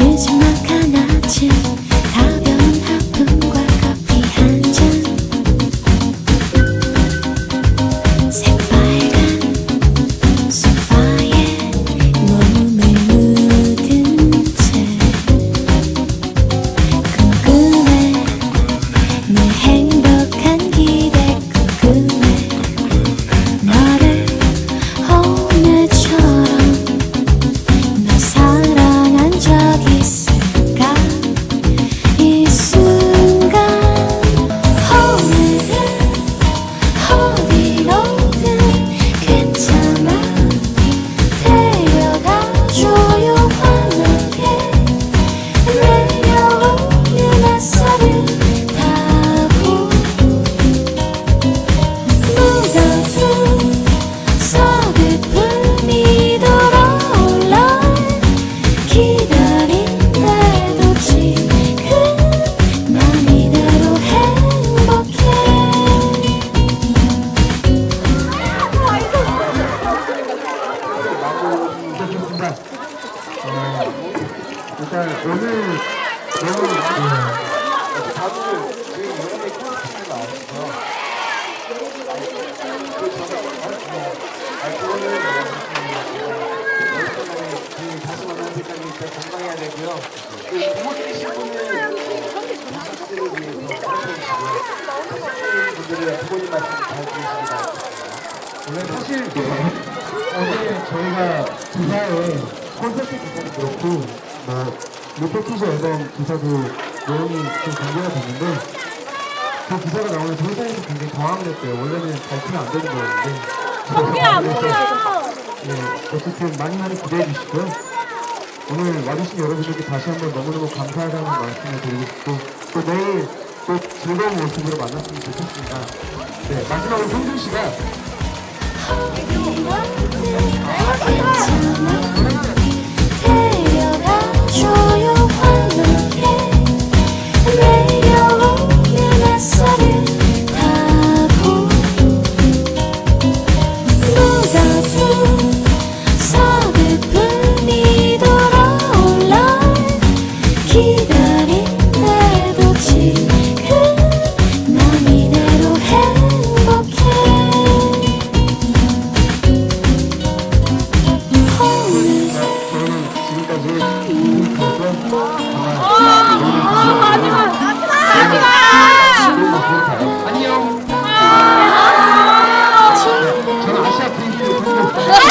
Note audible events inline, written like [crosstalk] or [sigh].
예지막 하나지 일단 오늘 너무 예. 다들 지금 이런 게 코로나 나왔죠. 그 전에 아 그거는 지금 다시 만난 색깔이니까 건강해야 되고요. 그 부모들이 신분은 자식들을 위해서 하시고요. 분들은 부모님 말씀 잘 들으시기 바랍니다. 원래 사실 어제 저희가 기사에 콘서트 기사도 그렇고 뭐 로켓티즈 앨범 기사도 내용이 좀 공개가 됐는데 그 기사가 나오면 저희 사이에서 굉장히 당황했어요. 원래는 밝히면 안 되는 거였는데 그래서 보여. 네, 어쨌든 많이 많이 기대해 주시고요. 오늘 와주신 여러분들께 다시 한번 너무너무 감사하다는 말씀을 드리고 싶고 또 내일 또 즐거운 모습으로 만났으면 좋겠습니다. 네, 마지막으로 성준 씨가 아, Oh, [laughs]